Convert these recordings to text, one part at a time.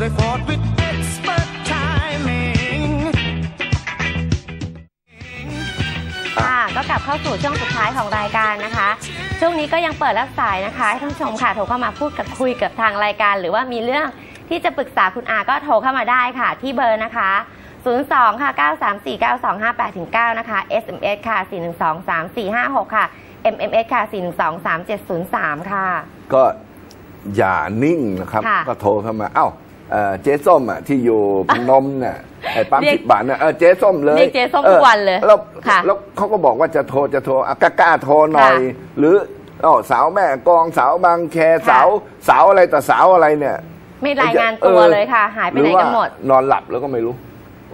they fought with expert timing. ค่ะก็กลับเข้าสู่ช่วงสุดท้ายของรายการนะคะ ช่วงนี้ก็ยังเปิดรับสายนะคะให้ท่านผู้ชมค่ะโทรเข้ามาพูดกับคุยกับทางรายการ หรือว่ามีเรื่องที่จะปรึกษาคุณอาก็โทรเข้ามาได้ค่ะ ที่เบอร์นะคะ 02 ค่ะ 934 9258ถึง9นะคะ SMS ค่ะ 412 3456 ค่ะ MMS ค่ะ 412 3703 ค่ะ ก็อย่านิ่งนะครับ ค่ะ ก็โทรเข้ามา เอ้า เอ่อเจ๊ส้มอะที่อยู่พนมเนี่ยไอ้ปั๊มเรียกสิบบาทเนี่ยเออเจ๊ส้มเลยเรียกเจ๊ส้มทุกวันเลยออแล้วค่ะแล้วเขาก็บอกว่าจะโทรจะโทรอะกล้าๆโทรหน่อยค่ะหรืออ๋อสาวแม่กองสาวบางแคสาวสาวอะไรแต่สาวอะไรเนี่ย ไม่รายงานตัวออเลยค่ะ หายไปไหนกันหมดรือว่านอนหลับแล้วก็ไม่รู้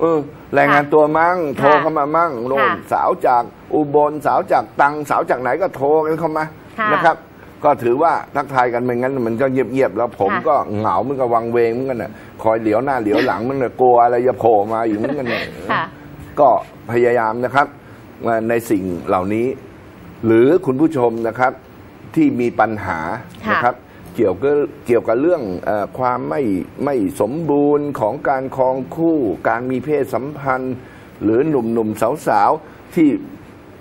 เออรายงานตัวมั่งโทรเข้ามามั่งโน่นค่ะสาวจากอุบลสาวจากตังสาวจากไหนก็โทรกันเข้ามาค่ะนะครับ ก็ถือว่าทักทายกันไม่งั้น มันก็เงียบๆแล้วผมค่ะก็เหงามันก็วังเวงเหมือนกันน่ะคอยเหลียวหน้าเหลียวหลังมันน่ะกลัวอะไรจะโผล่มาอยู่เหมือนกันน่ะค่ะก็พยายามนะครับว่าในสิ่งเหล่านี้ หรือคุณผู้ชมนะครับที่มีปัญหาค่ะนะครับเกี่ยวกับเกี่ยวกับเรื่องเออความไม่ไม่สมบูรณ์ของการครองคู่ การมีเพศสัมพันธ์ หรือหนุ่มๆสาวๆที่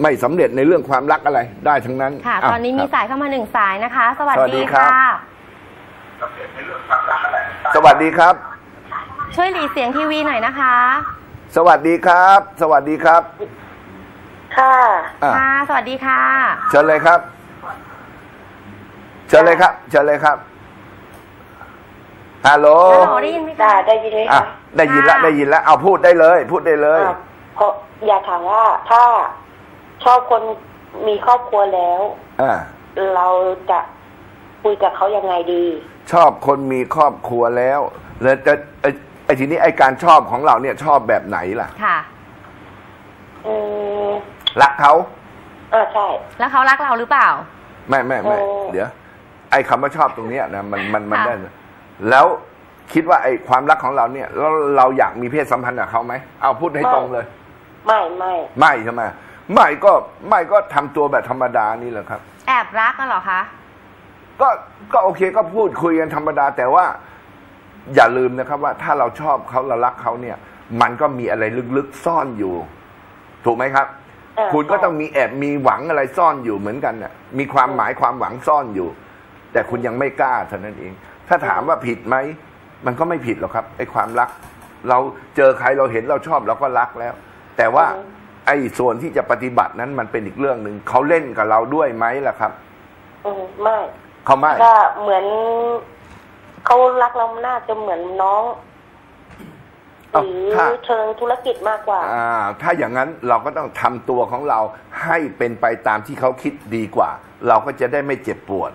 ไม่สำเร็จในเรื่องความรักอะไรได้ทั้งนั้นค่ะะตอนนี้มีครับสายเข้ามาหนึ่งสายนะคะ สวัสสวัสดีดีครับค่ะ สวัสดีครับ ช่วยหลีเสียงทีวีหน่อยนะคะ สวัสดีครับ สวัสดีครับค่ะอะค่ะ สวัสดีค่ะ เชิญเลยครับ เชิญเลยครับ เชิญเลยครับฮัลโหลฮัลโหลได้ยินไหมได้คะได้ยินไหมอะคะได้ยินแล้วค่ะได้ยินแล้วเอาพูดได้เลย พูดได้เลย อะเพราะอยากถามว่าถ้า ชอบคนมีครอบครัวแล้ว อ่า เราจะคุยกับเขายังไงดี ชอบคนมีครอบครัวแล้ว แล้วจะไอ้ไอ้ทีนี้ไอ้การชอบของเราเนี่ยชอบแบบไหนล่ะ ค่ะ อืมรักเขาอ่าใช่ แล้วเขารักเราหรือเปล่า ไม่ไม่ไม่โอ้เดี๋ยว ไอ้คำว่าชอบตรงเนี้ยนะมันมันมันค่ะ ได้นะแล้วคิดว่าไอ้ความรักของเราเนี่ยแล้วเราอยากมีเพศสัมพันธ์กับเขาไหมเอาพูดให้ตรงเลย ไม่ไม่ ไม่ใช่ไหม ไม่ก็ไม่ก็ทำตัวแบบธรรมดานี่แหละครับ แอบรักกันเหรอคะก็ก็โอเคก็พูดคุยกันธรรมดา แต่ว่าอย่าลืมนะครับ ว่าถ้าเราชอบเขาเรารักเขาเนี่ย มันก็มีอะไรลึกๆซ่อนอยู่ ถูกไหมครับเออคุณก็ต้องมีแอบมีหวังอะไรซ่อนอยู่เหมือนกันน่ะมีความหมายความหวังซ่อนอยู่ แต่คุณยังไม่กล้าเท่านั้นเอง ถ้าถามว่าผิดไหมมันก็ไม่ผิดหรอกครับไอ้ความรัก เราเจอใครเราเห็นเราชอบเราก็รักแล้ว แต่ว่า ไอ้ส่วนที่จะปฏิบัตินั้นมันเป็นอีกเรื่องหนึ่งเขาเล่นกับเราด้วยไหมล่ะครับ อืมไม่เขาไม่ก็เหมือนเขารักเราน่าจะเหมือนน้องหเอ้ารือถ้าเชิงธุรกิจมากกว่า อ่า ถ้าอย่างนั้นเราก็ต้องทำตัวของเราให้เป็นไปตามที่เขาคิดดีกว่า เราก็จะได้ไม่เจ็บปวด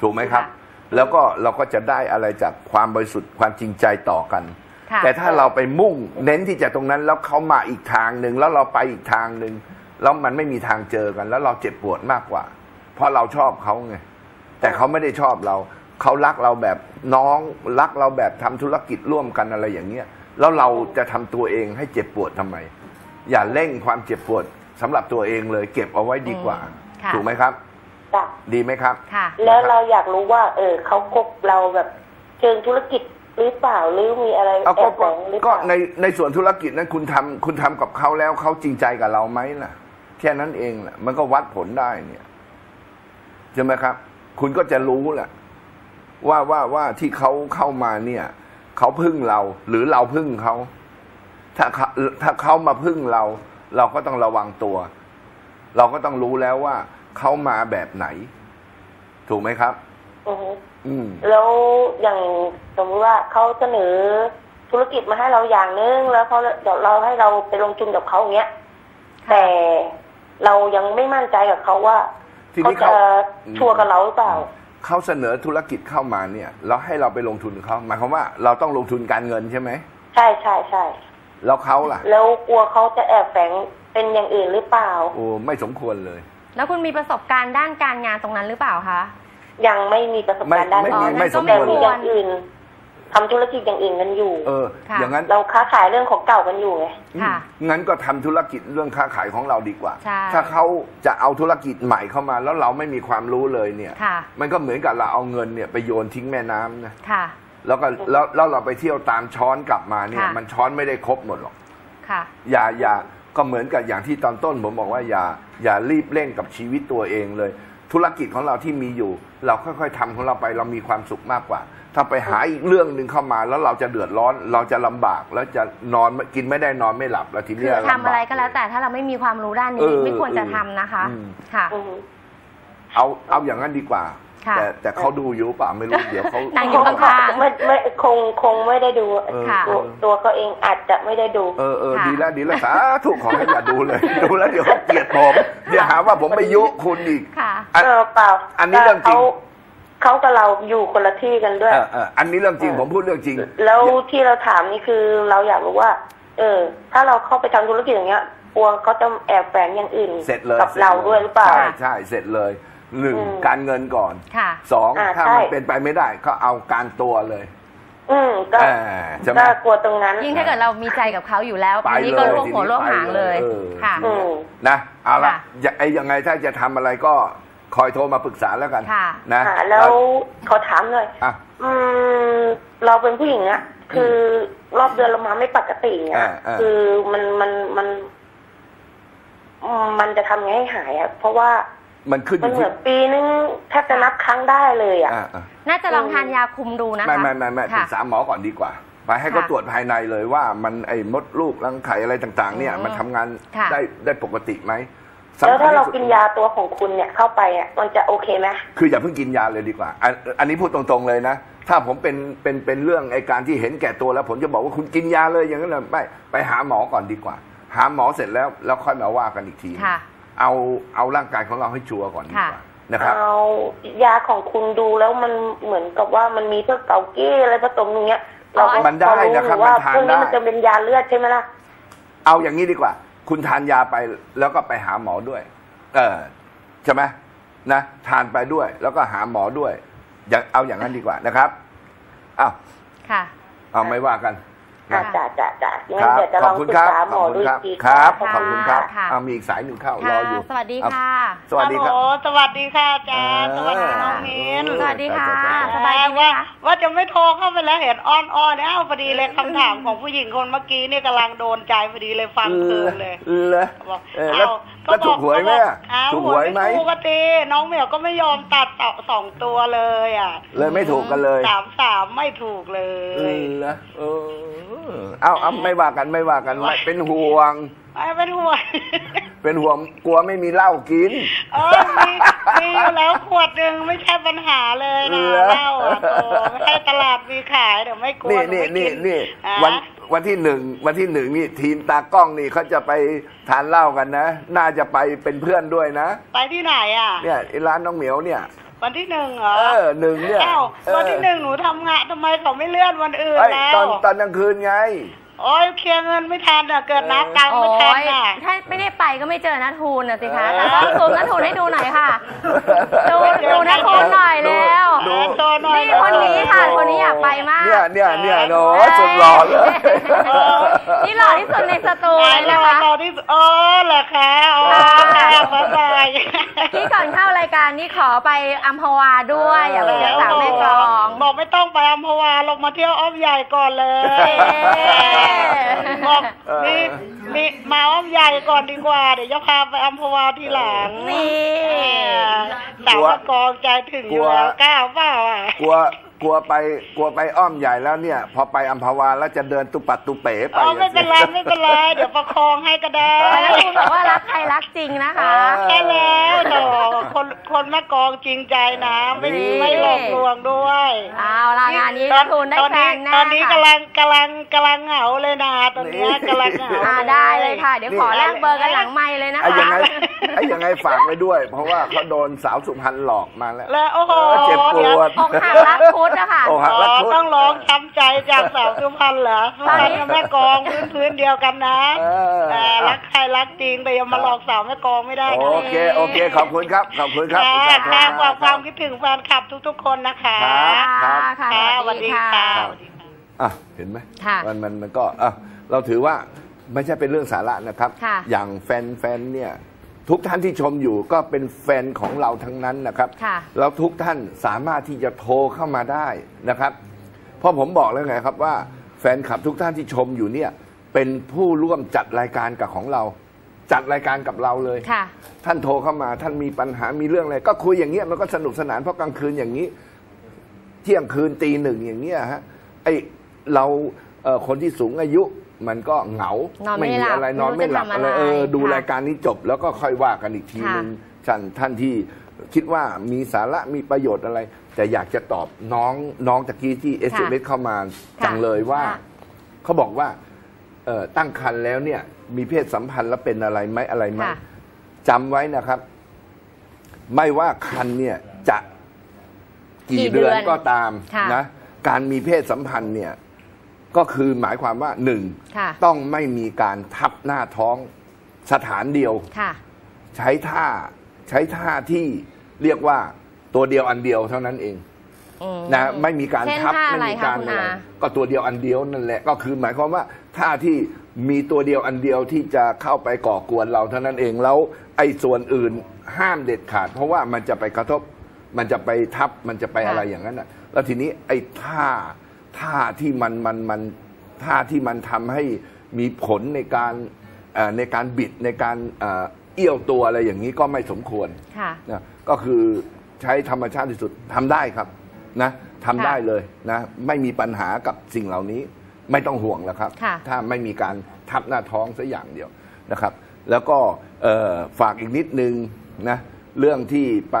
ถูกไหมครับค่ะแล้วก็เราก็จะได้อะไรจากความบริสุทธิ์ความจริงใจต่อกันค่ะ แต่ถ้าเราไปมุ่งเน้นที่จะตรงนั้นแล้วเขามาอีกทางหนึ่งแล้วเราไปอีกทางหนึ่งแล้วมันไม่มีทางเจอกัน แล้วเราเจ็บปวดมากกว่า เพราะเราชอบเขาไงแต่เขาไม่ได้ชอบเรา เขารักเราแบบน้องรักเราแบบทำธุรกิจร่วมกันอะไรอย่างเงี้ยแล้วเราจะทำตัวเองให้เจ็บปวดทำไม อย่าเร่งความเจ็บปวดสำหรับตัวเองเลย เก็บเอาไว้ดีกว่าอืมค่ะถูกไหมครับจ้ะดีไหมครับค่ะแล้วเราอยากรู้ว่า เออเขาคบเราแบบเชิงธุรกิจ หรือเปล่าหรือมีอะไรเอาแอก็บแฝก็งหรือเปก็ล่าในในส่วนธุรกิจนั้นคุณทำคุณทำกับเขาแล้วเขาจริงใจกับเราไหมล่ะ แค่นั้นเองแหละมันก็วัดผลได้เนี่ยใช่ไหมครับ คุณก็จะรู้แหละว่าว่าว่าที่เขาเข้ามาเนี่ยเขาพึ่งเรา หรือเราพึ่งเขาถ้าเขาถ้าเขามาพึ่งเรา เราก็ต้องระวังตัว เราก็ต้องรู้แล้วว่าเขามาแบบไหน ถูกไหมครับอือฮึอืม แล้วอย่างสมมติว่าเขาเสนอธุรกิจมาให้เราอย่างนึงแล้วเขาเดี๋ยวเราให้เราไปลงทุนกับเขาอย่างเงี้ยค่ะแต่เรายังไม่มั่นใจกับเขาว่าทีเขานี้จะเขาชัวร์กับเราหรือเปล่าเขาเสนอธุรกิจเข้ามาเนี่ยแล้วให้เราไปลงทุนเขาหมายความว่าเราต้องลงทุนการเงินใช่ไหมใช่ใช่ใช่แล้วเขาล่ะ แล้วกลัวเขาจะแอบแฝงเป็นอย่างอื่นหรือเปล่าโอ้ไม่สมควรเลย แล้วคุณมีประสบการณ์ด้านการงานตรงนั้นหรือเปล่าคะ ยังไม่มีประสบการณ์ด้านไม่นี้ไม่ไม่สมแต่ควร มีเลยอย่างอื่นทำธุรกิจอย่างอื่นกันอยู่ เออ ค่ะ อย่างนั้นเราค้าขายเรื่องของเก่ากันอยู่ไง ค่ะอืมงั้นก็ทำธุรกิจเรื่องค้าขายของเราดีกว่า ใช่ ถ้าเขาจะเอาธุรกิจใหม่เข้ามา แล้วเราไม่มีความรู้เลยเนี่ย ค่ะ มันก็เหมือนกับเราเอาเงินเนี่ยไปโยนทิ้งแม่น้ำนะค่ะ แล้วก็แล้วแล้วเราไปเที่ยวตามช้อนกลับมาเนี่ย ค่ะ มันช้อนไม่ได้ครบหมดหรอก ค่ะ อย่าอย่าก็เหมือนกับอย่างที่ตอนต้นผมบอกว่าอย่าอย่ารีบเร่งกับชีวิตตัวเองเลย ธุรกิจของเราที่มีอยู่ เราค่อยๆทำของเราไปเรามีความสุขมากกว่า ถ้าไปหาอีกเรื่องหนึ่งเข้ามาแล้วเราจะเดือดร้อน เราจะลำบากแล้วจะนอนกินไม่ได้นอนไม่หลับแล้วทีคืเนี้อยทำอะไรลำบาก็แล้วแต่ถ้าเราไม่มีความรู้ด้านเอนี้อไม่ควรจะเออทำนะคะอืมค่ะอืมเอาเอาอย่างนั้นดีกว่า ค่ะแต่แต่เขาดูอยู่เปล่าไม่รู้เดี๋ยวเขานั่งอยู่ข้างๆ ไม่ไม่คงคงไม่ได้ดูเออค่ะตัวตัวเขาเองอาจจะไม่ได้ดู เออเออค่ะ ดีแล้วดีแล้วสาธุขอให้อย่าดูเลย ดูแล้วเดี๋ยวเขาเกลียดผมเดี๋ยวหาว่าผมไปยุคุณอีก ค่ะอันเออเปล่าอันนี้เรื่องจริงเขาเขากับเราอยู่คนละที่กันด้วย เออเอออันนี้เรื่องจริงผมพูดเรื่องจริง แล้วที่เราถามนี่คือเราอยากรู้ว่า เออ ถ้าเราเข้าไปทำธุรกิจอย่างเงี้ยกลัวเขาจะแอบแฝงอย่างอื่นเสร็จเลยกับสจเราด้วยหรือเปล่า ใช่ใช่เสร็จเลย หนึ่งอืม การเงินก่อนค่ะ สองอ่าถ้าใช่ มันเป็นไปไม่ได้ก็เอาการตัวเลยอืมก็เออใช่ไหม ก็กลัวตรงนั้น ยิ่งถ้าเกิดเรามีใจกับเขาอยู่แล้วไปทีนี้เลยก็ร่วมหัวทีนี้ร่วมหางไปเลยเออค่ะอืม นะเอาละค่ะอย่าไอ้ยังไงถ้าจะทำอะไรก็คอยโทรมาปรึกษาแล้วกันค่ะ นะค่ะแล้วขอถามหน่อย อะ อืมเราเป็นผู้หญิงอะคือรอบเดือนเรามาไม่ปกติเงี้อ่ายอ่า คือมันมันมันอืมมันจะทำไงให้หายอะเพราะว่า มันขึ้นอมันยู่เหมืที่อนปีนึงแทบจะนับครั้งได้เลยอะอ่าอ่าน่าจะลองทานยาคุมดูนะคะไม่ไม่ไม่ไม่ปรึค่ะกษาหมอก่อนดีกว่า ไปให้เขาค่ะตรวจภายในเลยว่ามันไอ้มดลูกรังไข่อะไรต่าง ๆ เนี่ย อืมมันทำงานค่ะ ได้ได้ปกติไหมแล้วถ้าเราสำคัญที่สุดกินยาตัวของคุณเนี่ยเข้าไปอะมันจะโอเคไหมคืออย่าเพิ่งกินยาเลยดีกว่าอันอันนี้พูดตรงๆเลยนะ ถ้าผมเป็นเป็นเป็นเรื่องไอการที่เห็นแก่ตัวแล้ว ผมจะบอกว่าคุณกินยาเลยอย่างนั้นเลยไม่ไปหาหมอก่อนดีกว่า หาหมอเสร็จแล้วแล้วค่อยมาว่ากันอีกที ค่ะ เอาเอาร่างกายของเราให้ชัวร์ก่อนดีกว่านะครับเอายาของคุณดูแล้วมันเหมือนกับว่ามันมีเท่าเกาเก้อะไรผสมอย่างเงี้ยเราก็มันได้พอรู้นะครับอยู่ว่ามันทานพวกนี้ได้มันจะเป็นยาเลือดใช่ไหมล่ะเอาอย่างนี้ดีกว่า คุณทานยาไปแล้วก็ไปหาหมอด้วย เออใช่ไหมนะทานไปด้วย แล้วก็หาหมอด้วยอย่างเอาอย่างนั้นดีกว่านะครับอ้าวค่ะ เอาไม่ว่ากัน อ่านะจ้ะจ้ะจ้ะคงั้นรับเดี๋ยวจะขลออบงคุณปรึคกรับษาหขมออบคุดูณอีครับกทีครับ ขอบขอบคุคุณณคครัรับบค่ะเอามีอีกสายหนึ่งเข้ารค่ะออยู่ สวัสดีเอาค่ะ สวัสดีครับฮัลโหลสวัสดีค่ะอาจารย์อ่าสวัสดีน้องมิ้นสวัสดีค่ะจ้ะสบายดีไหมว่าคะว่าจะไม่โทรเข้าไปแล้วเห็นอ้อนอ้อนๆเอ้าพอดีเลยคำถามของผู้หญิงคนเมื่อกี้เนี่ยกำลังโดนใจพอดีเลยฟังเพลินเลยเลยบอกเออแล้วเอ้าแล้วถูกหวยไหมอะเอ้าถูกหวยไหมปกติน้องเหมียวก็ไม่ยอมตัดต่อสองตัวเลยอะ เลยไม่ถูกกันเลยสามสามไม่ถูกเลเอยอแล้วเออ เอาเอาไม่ว่ากันไม่ว่ากันไม่เป็นห่วงไม่เป็นห่วง เป็นห่วงกลัวไม่มีเหล้ากินเออมีมีอยู่แล้วขวดหนึ่งไม่ใช่ปัญหาเลยนะเหรอเหล้าอะโตไม่ใช่ตลาดมีขายเดี๋ยวไม่กลัวนี่หนี่ไม่นี่กินี่อะวันวันที่หนึ่งวันที่หนึ่งนี่ทีมตากล้องนี่เขาจะไปทานเหล้ากันนะ น่าจะไปเป็นเพื่อนด้วยนะ ไปที่ไหนอะเนี่ยไอ้ร้านน้องเหมียวเนี่ย วันที่หนึ่งเหรอเออหนึ่งเนี่ยอ้าวเออวันที่หนึ่งหนูทำงานทำไมเขาไม่เลื่อนวันอื่นเอ้ยแล้ตวอนตอนกลางคืนไงโอ้ยเคลียร์เงินไม่ทันอะเกิดนับตังค์โอ้ไม่ทันยอะถ้าไม่ได้ไปก็ไม่เจอนัทูนนะสิคะเออแต่ต้องซูมนัทูนให้ดูหน่อยค่ะ ดูดูนัทูนหน่อยแล้วดูโชว์หน่อยนี่คนนี้ค่ะคนนี้อยากไปมากเนี่ยเนี่ยเนี่ยโอ้สุดหล่อเลยนี่หล่อที่สุดในสตูไหนเลยรนะอคะรอที่เออเหรอคะอ๋อค่ะบ๊ายบายที่ก่อนเข้ารายการนี่ขอไปอัมพวาด้วยอยากไปเที่ยวสามแม่กลองบอกไม่ต้องไปอัมพวาลงมาเที่ยวอ้อมใหญ่ก่อนเลยเอ๊ะบอกเออมีมีมาอ้อมใหญ่ก่อนดีกว่าเดี๋ยวจะพาไปอัมพวาทีหลังนี่เออสาวกองใจถึงอยู่แล้วกล้าเปล่าอะกลัว กลัวไปกลัวไปอ้อมใหญ่แล้วเนี่ย พอไปอัมพวาแล้วจะเดินตุปัดตุเป๋ไปอ๋อไม่เป็นไรไม่เป็นไรเดี๋ยวประคองให้ก็ได้แล้วคุณบอกว่ารักใครรักจริงนะคะเออใช่แล้วโถคนคนแม่กองจริงใจนะ ไม่นี่ไม่หลอกลวงด้วยเอาล่ะงานนี้ตนัอนทูนได้ตอนแฟนี้นแน่ตอนนี้ค่ะกำลังกำลังกำลังเหงาเลยนะตอนเนี้ยกำลังเหงาอ่าได้เลยค่ะ เดี๋ยวขอแลกเบอร์กันหลังไมค์เลยนะไอ้คะยังไงไอ้ยังไงฝากไว้ด้วย เพราะว่าเขาโดนสาวสุพรรณหลอกมาแล้วแล้วโอ้โหเออเจ็บปวดอกหักรักพุทธอะค่ะโอ้หักอ๋รักอพุทธต้องร้องช้ำใจจากสาวสุพรรณเหรอสุพรรณกับแม่กองพื้นพื้นเดียวกันนะเออ แต่รักใครรักจริงแต่อย่ามาหลอกสาวแม่กองไม่ได้นะโอเคโอเคขอบคุณครับขอบคุณครับค่ะอุตส่าห์โทรค่ะมาความความคิดถึงแฟนคลับทุกๆคนนะคะ ครับ ค่ะค่ะสสวัวัสสดีดีค่ะค่ะ อะเห็นไหมค่ะมันมันมันก็อะเราถือว่าไม่ใช่เป็นเรื่องสาระนะครับ ค่ะอย่างแฟนแฟนเนี่ย ทุกท่านที่ชมอยู่ก็เป็นแฟนของเราทั้งนั้นนะครับค่ะ แล้วทุกท่านสามารถที่จะโทรเข้ามาได้นะครับ เพราะผมบอกแล้วไงครับว่าแฟนคลับทุกท่านที่ชมอยู่เนี่ย เป็นผู้ร่วมจัดรายการกับของเรา จัดรายการกับเราเลย ค่ะ ท่านโทรเข้ามาท่านมีปัญหามีเรื่องอะไรก็คุยอย่างเงี้ยมันก็สนุกสนานเพราะกลางคืนอย่างนี้ เที่ยงคืนตีหนึ่งอย่างเงี้ยฮะไอเราเอ่อคนที่สูงอายุ มันก็เหงานอนไม่มีหลับอะไรนอนไม่หลับไม่รู้จะทำอะไรอะไรเออดูค่ะรายการนี้จบแล้วก็ค่อยว่ากันอีกทีค่ะนึงท่านท่านที่คิดว่ามีสาระมีประโยชน์อะไร แต่อยากจะตอบน้องน้องตะกี้ที่เอสเอ็มเอสเข้ามาจังเลยว่าค่ะเขาบอกว่าเอ่อตั้งครรภ์แล้วเนี่ย มีเพศสัมพันธ์แล้วเป็นอะไรไหมอะไรไหมค่ะจำไว้นะครับ ไม่ว่าคันเนี่ยจะกี่กี่เดืเดืออนนก็ตามค่ะนะ การมีเพศสัมพันธ์เนี่ย ก็คือหมายความว่าหนึ่งค่ะต้องไม่มีการทับหน้าท้องสถานเดียวค่ะใช้ท่าใช้ท่าที่เรียกว่าตัวเดียวอันเดียวเท่านั้นเองอืมนะไม่มีการเช่นทับท่าไม่อะไรมีคะการคุณอะไรอาก็ตัวเดียวอันเดียวนั่นแหละ ก็คือหมายความว่าท่าที่มีตัวเดียวอันเดียวที่จะเข้าไปก่อกวนเราเท่านั้นเองแล้วไอ้ส่วนอื่นห้ามเด็ดขาด เพราะว่ามันจะไปกระทบ มันจะไปทับมันจะไปอะไรอย่างนั้นน่ะแล้วทีนี้ไอ้ท่า ท่าที่มันมันมันท่าที่มันทำให้มีผลในการเอ่อในการบิดในการเอ่อเอี้ยวตัวอะไรอย่างนี้ก็ไม่สมควรค่ะนะก็คือใช้ธรรมชาติที่สุดทำได้ครับนะทำได้เลยนะไม่มีปัญหากับสิ่งเหล่านี้ไม่ต้องห่วงแล้วครับค่ะถ้าไม่มีการทับหน้าท้องสักอย่างเดียวนะครับ แล้วก็เอ่อฝากอีกนิดนึงนะเรื่องที่ไป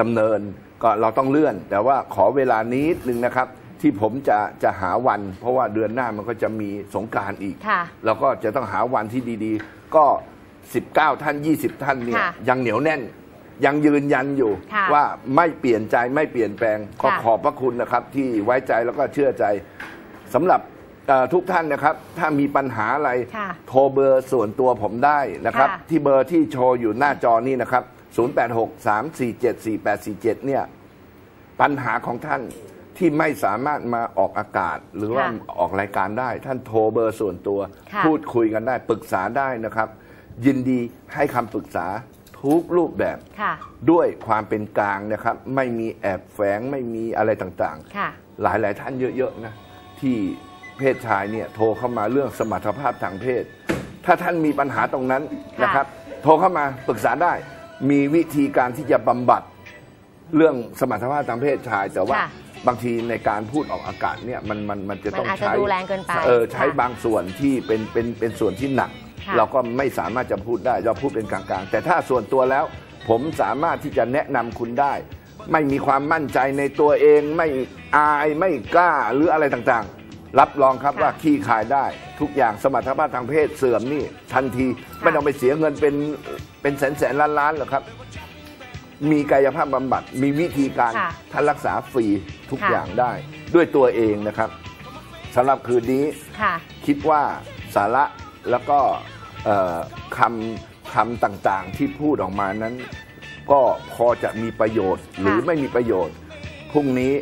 ดำเนินก็เราต้องเลื่อน แต่ว่าขอเวลานิดนึงนะครับ ที่ผมจะจะหาวัน เพราะว่าเดือนหน้ามันก็จะมีสงกรารอีก ค่ะเราก็จะต้องหาวันที่ดีๆ ก็ 19 ท่าน 20 ท่านเนี่ยค่ะยังเหนียวแน่น ยังยืนยันอยู่ ค่ะว่าไม่เปลี่ยนใจไม่เปลี่ยนแปลงก็ค่ะขอบพระคุณนะครับ ที่ไว้ใจแล้วก็เชื่อใจสำหรับเอ่อทุกท่านนะครับ ถ้ามีปัญหาอะไรค่ะโทรเบอร์ส่วนตัวผมได้นะครับ ค่ะ ที่เบอร์ที่โชว์อยู่หน้าจอนี้นะครับ 0863474847 เนี่ย ปัญหาของท่าน ที่ไม่สามารถมาออกอากาศ หรือว่าค่ะออกรายการได้ ท่านโทรเบอร์ส่วนตัว ค่ะ พูดคุยกันได้ปรึกษาได้นะครับ ยินดีให้คำปรึกษาทุกรูปแบบ ค่ะ ด้วยความเป็นกลางนะครับ ไม่มีแอบแฝงไม่มีอะไรต่างค่ะๆหลายหลายๆท่านเยอะๆนะที่เพศชายเนี่ยโทรเข้ามาเรื่องสมรรถภาพทางเพศ ถ้าท่านมีปัญหาตรงนั้นนะครับ โทรเข้ามาปรึกษาได้ มีวิธีการที่จะบำบัดเรื่องสมรรถภาพทางเพศชาย แต่ว่าค่ะ บางทีในการพูดออกอากาศเนี่ยมันมันมันจะต้องมันอาจจะใช้ดูแรงเกินไปเออใช้ค่ะบางส่วนที่เป็นเป็นเป็นส่วนที่หนักค่ะเราก็ไม่สามารถจะพูดได้เราพูดเป็นกลางๆ แต่ถ้าส่วนตัวแล้ว ผมสามารถที่จะแนะนำคุณได้ ไม่มีความมั่นใจในตัวเองไม่อายไม่กล้าหรืออะไรต่างๆ รับรองครับค่ะว่าขี้ขายได้ทุกอย่างสมรรถภาพทางเพศเสื่อมนี่ทันทีไม่ต้องไปเสียเงินเป็นเป็นแสนแสนล้านล้านๆหรอกครับ มีกายภาพบำบัด มีวิธีการค่ะท่านรักษาฟรีทุกค่ะ อย่างได้ ด้วยตัวเองนะครับสำหรับคืนนี้ ค่ะ คิดว่าสาระแล้วก็เอ่อคำคำต่างๆที่พูดออกมานั้น ก็พอจะมีประโยชน์หรือไม่มีประโยชน์พรุ่งนี้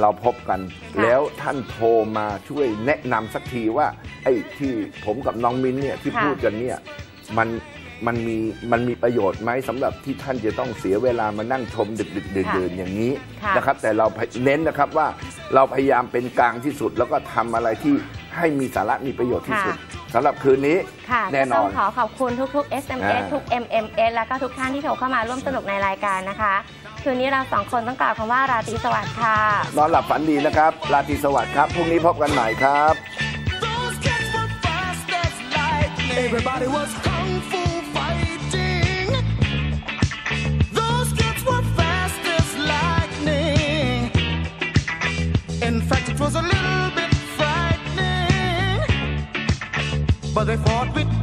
เราพบกันค่ะแล้วท่านโทรมาช่วยแนะนำสักทีว่าไอ้ที่ผมกับน้องมิ้นเนี่ยที่ค่ะพูดกันเนี่ยมัน มันมีมันมีประโยชน์ไหมสำหรับที่ท่านจะต้องเสียเวลามานั่งชมดึกดึกๆดื่นๆอย่างนี้ค่ะนะครับ แต่เราเน้นนะครับว่าเราพยายามเป็นกลางที่สุด แล้วก็ทำอะไรที่ให้มีสาระมีประโยชน์ที่สุดสำหรับคืนนี้ค่ะแน่นต้อองนขอขอบคุณทุก ๆ SMS อ่าทุก MMS แล้วก็ทุกท่านที่โทรเข้ามาร่วมสนุกในรายการนะคะ คืนนี้เราสองคนต้องกล่าวคำว่าราตรีสวัสดิ์ค่ะนอนหลับฝันดีนะครับ ราตรีสวัสดิ์ครับพรุ่งนี้พบกันใหม่ครับ Those kids were fast as lightning. Everybody was was a little bit frightening. But they fought with